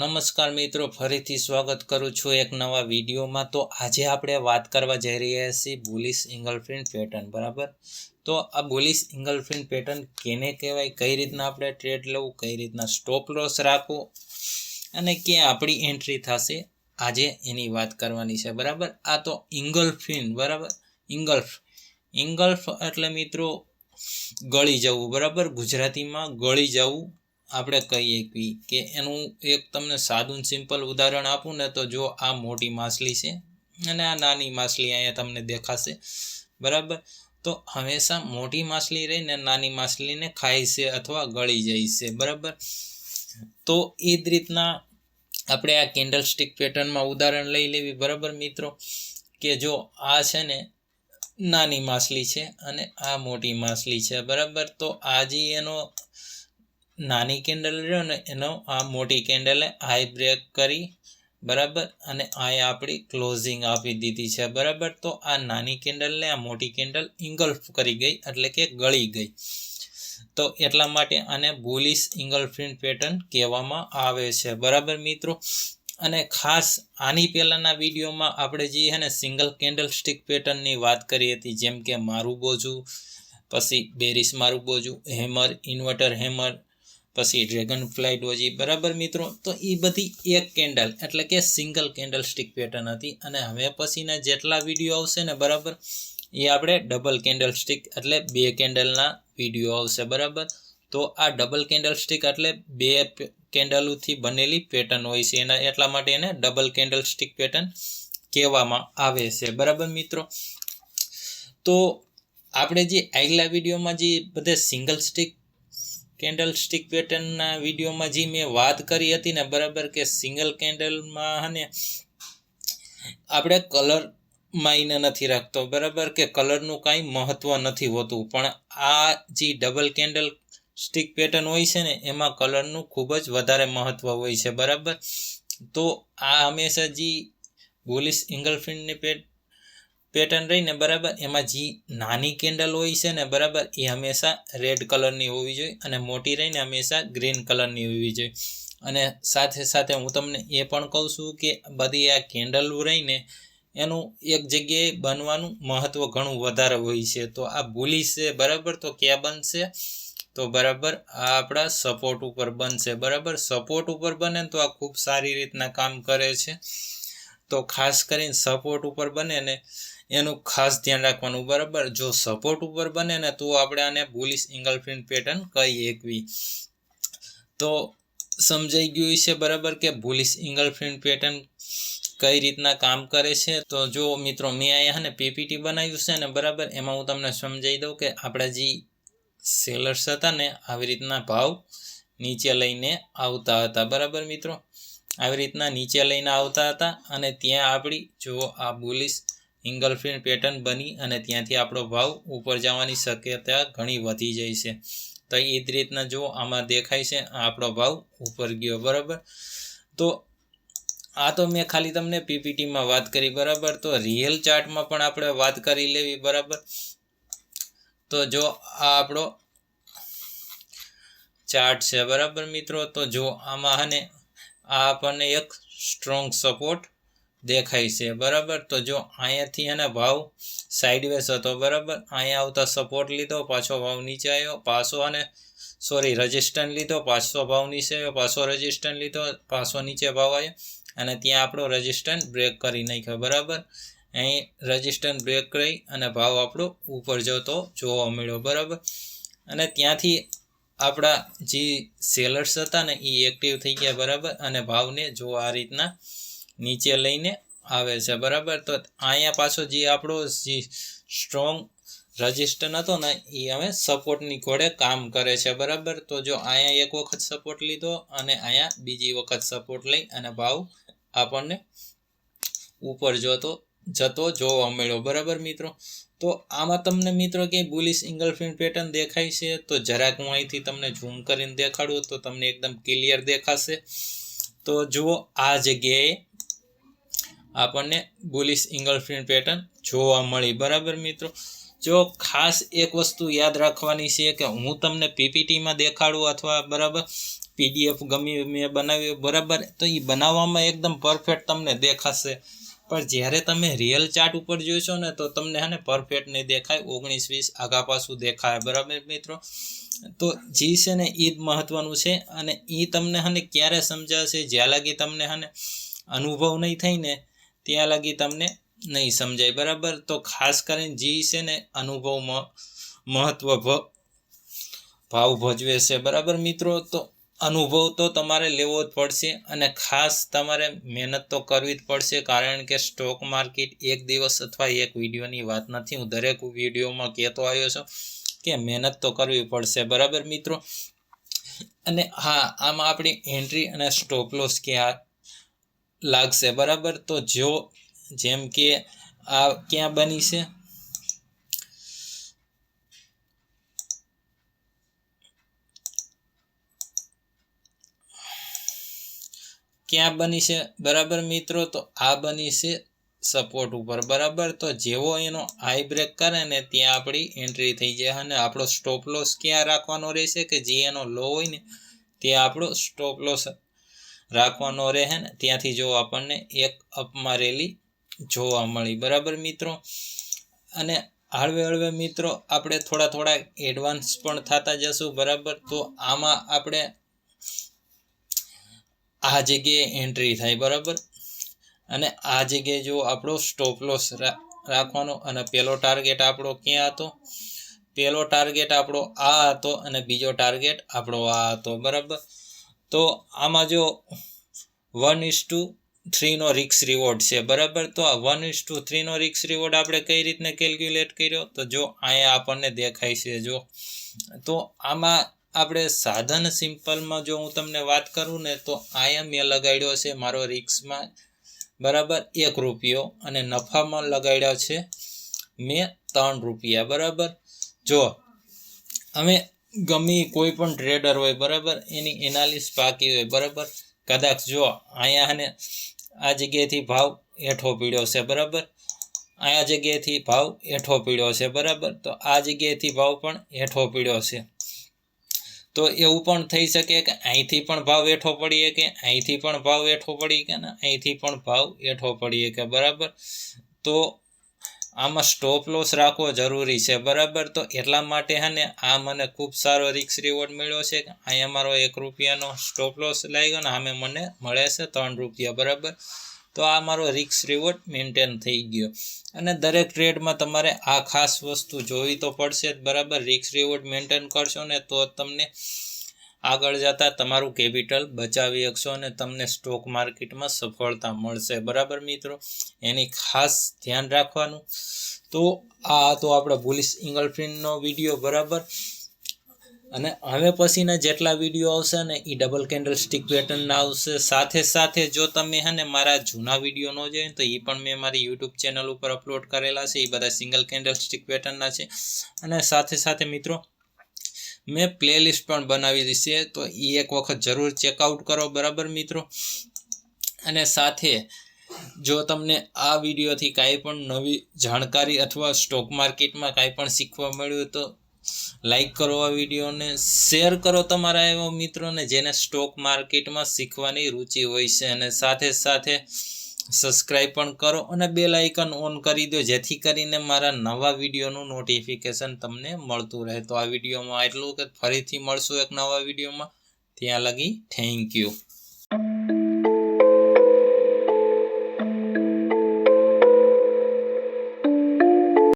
નમસ્કાર મિત્રો, ફરીથી સ્વાગત કરું છું એક નવા વિડીયોમાં. તો આજે આપણે વાત કરવા જઈ રહ્યા છીએ બુલિશ ઇંગલફ્રિન્ટ પેટર્ન, બરાબર? તો આ બુલિશ ઇંગલફ્રિન્ટ પેટર્ન કેને કહેવાય, કઈ રીતના આપણે ટ્રેડ લેવું, કઈ રીતના સ્ટોપ લોસ રાખવો અને ક્યાં આપણી એન્ટ્રી થશે, આજે એની વાત કરવાની છે, બરાબર? આ તો ઇંગલફિન, બરાબર? ઇંગલ્ફ. ઇંગલ્ફ એટલે મિત્રો, ગળી જવું, બરાબર? ગુજરાતીમાં ગળી જવું આપણે કહીએ કે કે એનું એક તમને સાદું સિમ્પલ ઉદાહરણ આપું ને તો જો આ મોટી માછલી છે અને આ નાની માછલી અહીંયા તમને દેખાશે. બરાબર? તો હંમેશા મોટી માછલી રહીને નાની માછલીને ખાય છે અથવા ગળી જાય છે. બરાબર? તો એ જ રીતના આપણે આ કેન્ડલ સ્ટિક પેટર્નમાં ઉદાહરણ લઈ લેવી. બરાબર મિત્રો? કે જો આ છે ને નાની માછલી છે અને આ મોટી માછલી છે. બરાબર? તો આજે એનો નાની કેન્ડલ રહ્યો ને એનો આ મોટી કેન્ડલે આઈ બ્રેક કરી, બરાબર? અને આ આપણી ક્લોઝિંગ આપી દીધી છે, બરાબર? તો આ નાની કેન્ડલને, આ મોટી કેન્ડલ ઇંગલ્ફ કરી ગઈ, એટલે કે ગળી ગઈ. તો એટલા માટે આને બુલિશ ઇંગલફિન પેટર્ન કહેવામાં આવે છે, બરાબર મિત્રો? અને ખાસ આની પહેલાંના વિડીયોમાં આપણે જે છે ને સિંગલ કેન્ડલ સ્ટિક પેટર્નની વાત કરી હતી, જેમ કે મારું બોજું, પછી બેરિસ મારું બોજું, હેમર, ઇન્વર્ટર હેમર પછી ડ્રેગન ફ્લાય ડોજી, બરાબર મિત્રો? તો એ બધી એક કેન્ડલ, એટલે કે સિંગલ કેન્ડલ સ્ટિક પેટર્ન હતી. અને હવે પછીના જેટલા વીડિયો આવશે ને, બરાબર? એ આપણે ડબલ કેન્ડલ સ્ટિક એટલે બે કેન્ડલના વીડિયો આવશે, બરાબર? તો આ ડબલ કેન્ડલ સ્ટિક એટલે બે કેન્ડલોથી બનેલી પેટર્ન હોય છે. એના, એટલા માટે એને ડબલ કેન્ડલ સ્ટિક પેટર્ન કહેવામાં આવે છે. બરાબર મિત્રો? તો આપણે જે આગલા વિડીયોમાં જે બધે સિંગલ સ્ટિક કેન્ડલ સ્ટિક પેટર્નના વિડીયોમાં જે મેં વાત કરી હતી ને, બરાબર કે સિંગલ કેન્ડલમાં અને આપણે કલર માયને નથી રાખતો, બરાબર કે કલરનું કાંઈ મહત્ત્વ નથી હોતું. પણ આ જે ડબલ કેન્ડલ સ્ટિક પેટર્ન હોય છે ને, એમાં કલરનું ખૂબ જ વધારે મહત્ત્વ હોય છે, બરાબર? તો આ હંમેશા જે બોલિશ ઇંગલફિન્ડની પેટ પેટર્ન રહીને બરાબર એમાં જે નાની કેન્ડલ હોય છે ને બરાબર એ હંમેશા રેડ કલરની હોવી જોઈએ અને મોટી રહીને હંમેશા ગ્રીન કલરની હોવી જોઈએ. અને સાથે સાથે હું તમને એ પણ કહું છું કે બધી આ કેન્ડલ રહીને એનું એક જગ્યાએ બનવાનું મહત્ત્વ ઘણું વધારે હોય છે. તો આ ભૂલી છે બરાબર? તો ક્યાં બનશે? તો બરાબર આ આપણા સપોર્ટ ઉપર બનશે. બરાબર? સપોર્ટ ઉપર બને તો આ ખૂબ સારી રીતના કામ કરે છે. તો ખાસ કરીને સપોર્ટ ઉપર બને ને એનું ખાસ ધ્યાન રાખવાનું, બરાબર? જો સપોર્ટ ઉપર બને ને તો આપણે આને બુલિશ ઇંગલફ્રિન્ટ પેટર્ન કહી એકવી તો સમજાઈ ગયું છે બરાબર, કે બુલિશ ઇંગલફ્રિન્ટ પેટર્ન કઈ રીતના કામ કરે છે? તો જો મિત્રો, મેં અહીંયા ને પીપીટી બનાવ્યું છે ને, બરાબર, એમાં હું તમને સમજાવી દઉં કે આપણા જે સેલર્સ હતા ને, આવી રીતના ભાવ નીચે લઈને આવતા હતા, બરાબર મિત્રો? આવી રીતના નીચે લઈને આવતા હતા અને ત્યાં આપણી, જો આ બુલિશ ઇંગલફ્રિન્ટ પેટર્ન બની અને ત્યાંથી આપણો ભાવ ઉપર જવાની શક્યતા ઘણી વધી જાય છે. તો એ જ રીતના જો આમાં દેખાય છે આપણો ભાવ ઉપર ગયો, બરાબર? તો આ તો મેં ખાલી તમને પીપીટીમાં વાત કરી, બરાબર? તો રિયલ ચાર્ટમાં પણ આપણે વાત કરી લેવી, બરાબર? તો જો આ આપણો ચાર્ટ છે, બરાબર મિત્રો? તો જો આમાં અને આ આપણને એક સ્ટ્રોંગ સપોર્ટ દેખાય છે, બરાબર? તો જો અહીંયાથી એને ભાવ સાઇડવેસ હતો, બરાબર? અહીંયા આવતા સપોર્ટ લીધો, પાછો ભાવ નીચે આવ્યો, પાછો અને સોરી રજિસ્ટન્ટ લીધો, પાછો ભાવ નીચે આવ્યો, પાછો રજિસ્ટન્ટ લીધો, પાછો નીચે ભાવ આવ્યો અને ત્યાં આપણો રજિસ્ટન્ટ બ્રેક કરી નાખ્યો, બરાબર? અહીં રજિસ્ટન્ટ બ્રેક કરી અને ભાવ આપણો ઉપર જતો જોવા મળ્યો, બરાબર? અને ત્યાંથી આપણા જે સેલર્સ હતા ને એ એક્ટિવ થઈ ગયા, બરાબર? અને ભાવને જો આ રીતના નીચે લઈને આવે છે, બરાબર? તો અહીંયા પાછો જે આપણો જે સ્ટ્રોંગ રજિસ્ટર હતો ને એ હવે સપોર્ટની ઘોડે કામ કરે છે, બરાબર? તો જો અહીંયા એક વખત સપોર્ટ લીધો અને અહીંયા બીજી વખત સપોર્ટ લઈ અને ભાવ આપણને ઉપર જતો જતો જોવા મળ્યો, બરાબર મિત્રો? તો આમાં તમને મિત્રો કે બુલિશ ઇંગલફિન પેટર્ન દેખાય છે? તો જરાક હું અહીંથી તમને ઝૂમ કરીને દેખાડું તો તમને એકદમ ક્લિયર દેખાશે. તો જુઓ, આ જગ્યાએ આપણને બુલિશ ઇંગલફિન પેટર્ન જોવા મળી. બરાબર મિત્રો? જો ખાસ એક વસ્તુ યાદ રાખવાની છે કે હું તમને પીપીટીમાં દેખાડું અથવા બરાબર પીડીએફ ગમી મેં બનાવ્યું, બરાબર? તો એ બનાવવામાં એકદમ પરફેક્ટ તમને દેખાશે. પણ જ્યારે તમે રિયલ ચાર્ટ ઉપર જોશો ને, તો તમને હે ને પરફેક્ટ નહીં દેખાય, ઓગણીસ વીસ આગા પાછું દેખાય. બરાબર મિત્રો? તો જી છે ને એ જ મહત્વનું છે અને એ તમને હને ક્યારે સમજાશે? જ્યાં લાગી તમને હને અનુભવ નહીં થાય ને ત્યાં લાગી તમને નહીં સમજાય. બરાબર? તો ખાસ કરીને જી છે ને અનુભવમાં મહત્વ ભાવ ભજવે છે. બરાબર મિત્રો? તો અનુભવ તો તમારે લેવો જ પડશે અને ખાસ તમારે મહેનત તો કરવી જ પડશે, કારણ કે સ્ટોક માર્કેટ એક દિવસ અથવા એક વિડીયોની વાત નથી. હું દરેક વિડીયોમાં કહેતો આવ્યો છું કે મહેનત તો કરવી પડશે. બરાબર મિત્રો? અને હા, આમાં આપણી એન્ટ્રી અને સ્ટોપ લોસ ક્યાં લાગશે, બરાબર? તો જો, જેમ કે આ ક્યાં બની છે? ક્યાં બની છે? બરાબર મિત્રો, તો આ બની છે સપોર્ટ ઉપર, બરાબર? તો જેવો એનો આઈ બ્રેક કરે ને, ત્યાં આપણી એન્ટ્રી થઈ જાય અને આપણો સ્ટોપ લોસ ક્યાં રાખવાનો રહેશે? કે જે એનો લો હોય ને, ત્યાં આપણો સ્ટોપ લોસ રાખવાનો રહે ને ત્યાંથી જો આપણને એક અપમાં રેલી જોવા મળી. બરાબર મિત્રો? અને હળવે હળવે મિત્રો, આપણે થોડા થોડા એડવાન્સ પણ થતા જશું, બરાબર? તો આમાં આપણે આ જગ્યાએ એન્ટ્રી થાય, બરાબર? અને આ જગ્યાએ જો આપણો સ્ટોપ લોસ રાખવાનો, અને પહેલો ટાર્ગેટ આપણો ક્યાં હતો? પહેલો ટાર્ગેટ આપણો આ હતો, અને બીજો ટાર્ગેટ આપણો આ હતો, બરાબર? તો આમાં જો વન ઇસ ટુ થ્રીનો રિક્સ રિવોર્ડ છે, બરાબર? તો આ વન ઇસ ટુ થ્રીનો રિક્સ રિવોર્ડ આપણે કઈ રીતને કેલ્ક્યુલેટ કર્યો? તો જો અહીંયા આપણને દેખાય છે, જો. તો આમાં આપણે સાધન સિમ્પલમાં જો હું તમને વાત કરું ને, તો અહીંયા મેં લગાડ્યો છે મારો રિક્સમાં બરાબર? એક રૂપિયો અને નફામાં લગાડ્યા છે મેં ત્રણ રૂપિયા, બરાબર? જો, અમે ગમે કોઈ પણ ટ્રેડર હોય, બરાબર? એની એનાલિસ પાકી હોય, બરાબર? કદાચ જો અહીંયા અને આ જગ્યાએથી ભાવ હેઠો પીડ્યો છે, બરાબર? અહીંયા જગ્યાએથી ભાવ હેઠો પીડ્યો છે, બરાબર? તો આ જગ્યાએથી ભાવ પણ હેઠો પીડ્યો છે. તો એવું પણ થઈ શકે કે અહીંથી પણ ભાવ હેઠો પડીએ કે અહીંથી પણ ભાવ હેઠો પડી કે ને અહીંથી પણ ભાવ હેઠો પડીએ કે, બરાબર? તો આમાં સ્ટોપ લોસ રાખવો જરૂરી છે, બરાબર? તો એટલા માટે હે આ મને ખૂબ સારો રિક્સ રિવોર્ડ મળ્યો છે અહીંયા મારો એક રૂપિયાનો સ્ટોપ લોસ લાગ્યો ને આમે મને મળે છે ત્રણ રૂપિયા, બરાબર? તો આ મારો રિક્સ રિવોર્ડ મેન્ટેન થઈ ગયો. અને દરેક ટ્રેડમાં તમારે આ ખાસ વસ્તુ જોવી તો પડશે જ, બરાબર? રિક્સ રિવોર્ડ મેન્ટેન કરશો ને તો તમને આગળ જતાં તમારું કેપિટલ બચાવી શકશો અને તમને સ્ટોક માર્કેટમાં સફળતા મળશે. બરાબર મિત્રો? એની ખાસ ધ્યાન રાખવાનું. તો આ તો આપણો બુલિશ ઇંગલફ્રિનનો વીડિયો, બરાબર? અને હવે પછીના જેટલા વીડિયો આવશે ને એ ડબલ કેન્ડલ સ્ટિક પેટર્નના આવશે. સાથે સાથે જો તમે હે ને મારા જૂના વીડિયો ન જોઈએ તો એ પણ મેં મારી યુટ્યુબ ચેનલ ઉપર અપલોડ કરેલા છે. એ બધા સિંગલ કેન્ડલ સ્ટિક પેટર્નના છે. અને સાથે સાથે મિત્રો મેં પ્લેલિસ્ટ પણ બનાવી દી છે, તો એ એક વખત જરૂર ચેકઆઉટ કરો, બરાબર મિત્રો? અને સાથે, જો તમને આ વિડીયોથી કાંઈ પણ નવી જાણકારી અથવા સ્ટોક માર્કેટમાં કાંઈ પણ શીખવા મળ્યું તો લાઈક કરો આ વિડીયોને શેર કરો તમારા એવા મિત્રોને જેને સ્ટોક માર્કેટમાં શીખવાની રુચિ હોય છે. અને સાથે સાથે સબસ્ક્રાઈબ પણ કરો અને બેલ આઇકન ઓન કરી દો, જેથી કરીને મારા નવા વિડીયોનું નોટિફિકેશન તમને મળતું રહે. તો આ વિડીયોમાં એટલું કે ફરીથી મળશું એક નવા વિડીયોમાં. ત્યાં લગી થેન્ક યુ